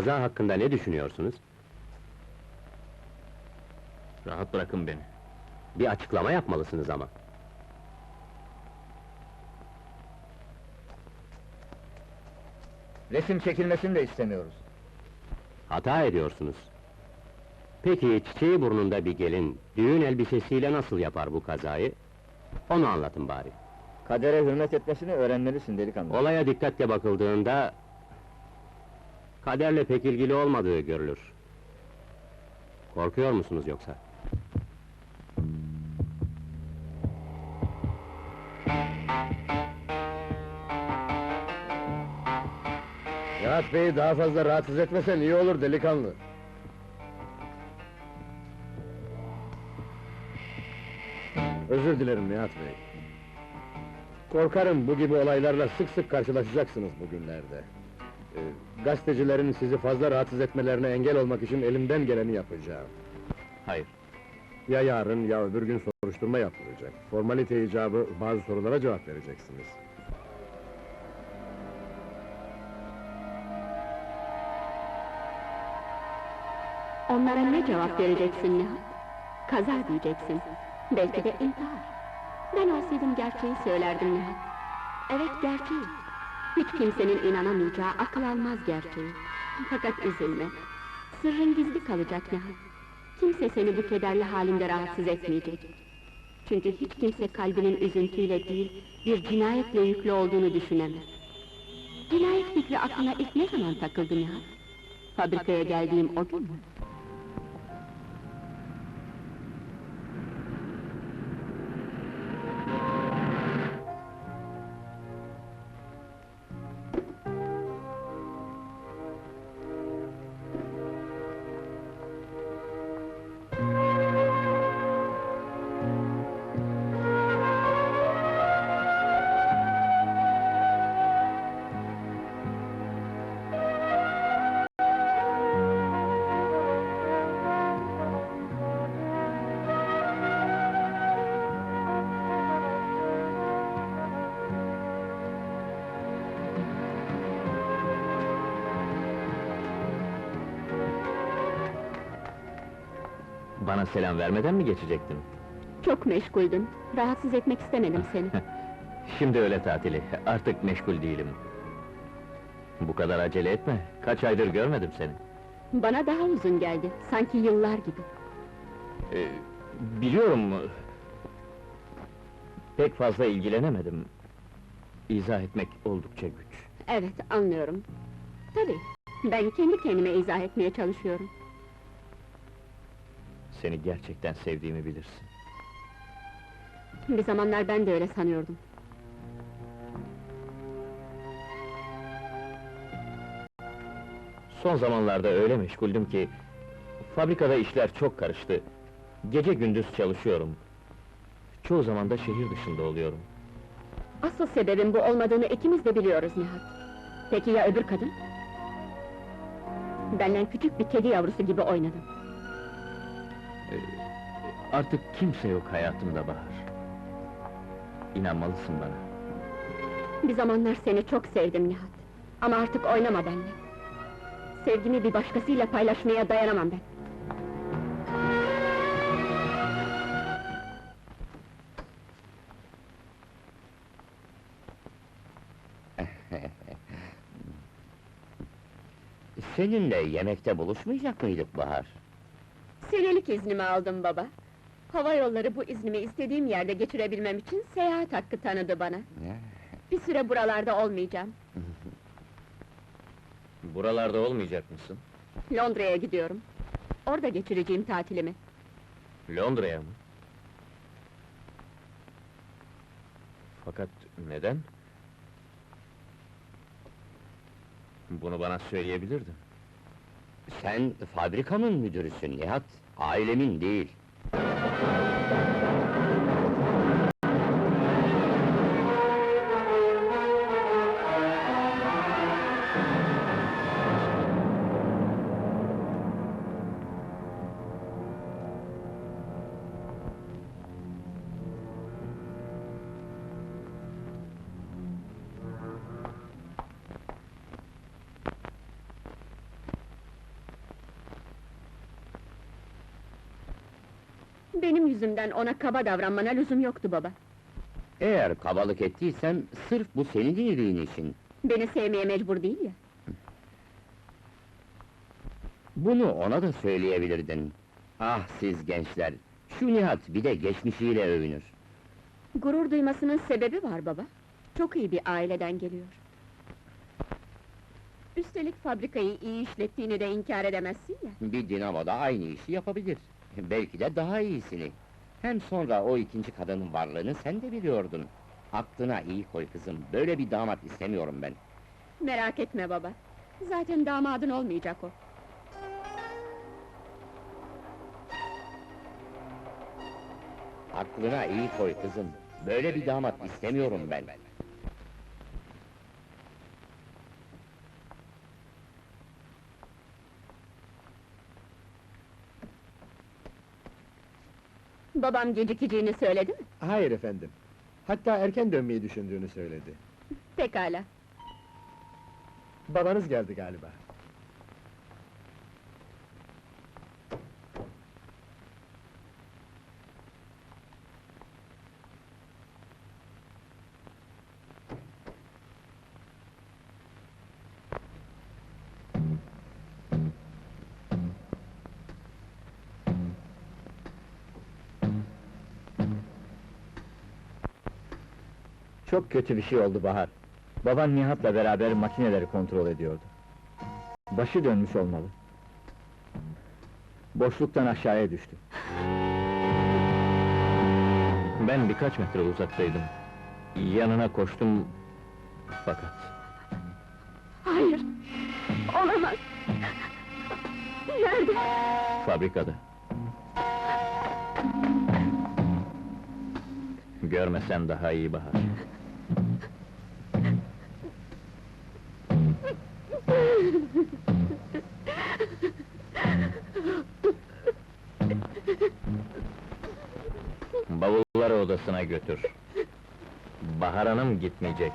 Kaza hakkında ne düşünüyorsunuz? Rahat bırakın beni. Bir açıklama yapmalısınız ama. Resim çekilmesini de istemiyoruz. Hata ediyorsunuz. Peki çiçeği burnunda bir gelin, düğün elbisesiyle nasıl yapar bu kazayı? Onu anlatın bari. Kadere hürmet etmesini öğrenmelisin delikanlı. Olaya dikkatle bakıldığında... ...kaderle pek ilgili olmadığı görülür. Korkuyor musunuz yoksa? Nihat Bey'i daha fazla rahatsız etmesen iyi olur delikanlı. Özür dilerim Nihat Bey. Korkarım bu gibi olaylarla sık sık karşılaşacaksınız bugünlerde. Ee, gazetecilerin sizi fazla rahatsız etmelerine engel olmak için elimden geleni yapacağım. Hayır. Ya yarın ya öbür gün soruşturma yapılacak. Formalite icabı bazı sorulara cevap vereceksiniz. Onlara ne cevap vereceksin Nihat? Kaza diyeceksin. Belki de intihar. Ben olsaydım gerçeği söylerdim Nihat. Evet gerçeği. Hiç kimsenin inanamayacağı, akıl almaz gerçeği. Fakat üzülme. Sırrın gizli kalacak Nihat. Kimse seni bu kederli halinde rahatsız etmeyecek. Çünkü hiç kimse kalbinin üzüntüyle değil, bir cinayetle yüklü olduğunu düşünemez. Cinayet fikri aklına ilk ne zaman takıldı Nihat? Fabrikaya geldiğim o gün mü? Bana selam vermeden mi geçecektin? Çok meşguldüm. Rahatsız etmek istemedim seni. Şimdi öyle tatili, artık meşgul değilim. Bu kadar acele etme, kaç aydır görmedim seni. Bana daha uzun geldi. Sanki yıllar gibi. Ee, biliyorum... Pek fazla ilgilenemedim. İzah etmek oldukça güç. Evet, anlıyorum. Tabii. Ben kendi kendime izah etmeye çalışıyorum. Seni gerçekten sevdiğimi bilirsin. Bir zamanlar ben de öyle sanıyordum. Son zamanlarda öyle meşguldüm ki... ...fabrikada işler çok karıştı. Gece gündüz çalışıyorum. Çoğu zaman da şehir dışında oluyorum. Asıl sebebin bu olmadığını ikimiz de biliyoruz Nihat. Peki ya öbür kadın? Benden küçük bir kedi yavrusu gibi oynadın. Artık kimse yok hayatımda Bahar. İnanmalısın bana. Bir zamanlar seni çok sevdim Nihat. Ama artık oynama benimle. Sevgimi bir başkasıyla paylaşmaya dayanamam ben. Seninle yemekte buluşmayacak mıydık Bahar? Senelik iznimi aldım baba. Hava yolları bu iznimi istediğim yerde geçirebilmem için seyahat hakkı tanıdı bana. Bir süre buralarda olmayacağım. Buralarda olmayacak mısın? Londra'ya gidiyorum. Orada geçireceğim tatilimi. Londra'ya mı? Fakat neden? Bunu bana söyleyebilirdin. Sen fabrikamın müdürüsün Nihat, ailemin değil. Benim yüzümden ona kaba davranmana lüzum yoktu baba. Eğer kabalık ettiysem, sırf bu senin iyiliğin için. Beni sevmeye mecbur değil ya. Bunu ona da söyleyebilirdin. Ah siz gençler, şu Nihat bir de geçmişiyle övünür. Gurur duymasının sebebi var baba. Çok iyi bir aileden geliyor. Üstelik fabrikayı iyi işlettiğini de inkar edemezsin ya. Bir dinamoda aynı işi yapabilir. Belki de daha iyisini. Hem sonra o ikinci kadının varlığını sen de biliyordun. Aklına iyi koy kızım, böyle bir damat istemiyorum ben. Merak etme baba. Zaten damadın olmayacak o. Aklına iyi koy kızım, böyle bir damat istemiyorum ben. Babam gecikeceğini söyledi mi? Hayır efendim. Hatta erken dönmeyi düşündüğünü söyledi. Pekala. Babanız geldi galiba. Çok kötü bir şey oldu Bahar. Baban Nihat'la beraber makineleri kontrol ediyordu. Başı dönmüş olmalı. Boşluktan aşağıya düştü. Ben birkaç metre uzaktaydım. Yanına koştum... Fakat... Hayır! Olamaz! Nerede? Fabrikada. Görmesen daha iyi Bahar. Bavulları odasına götür. Bahar Hanım gitmeyecek.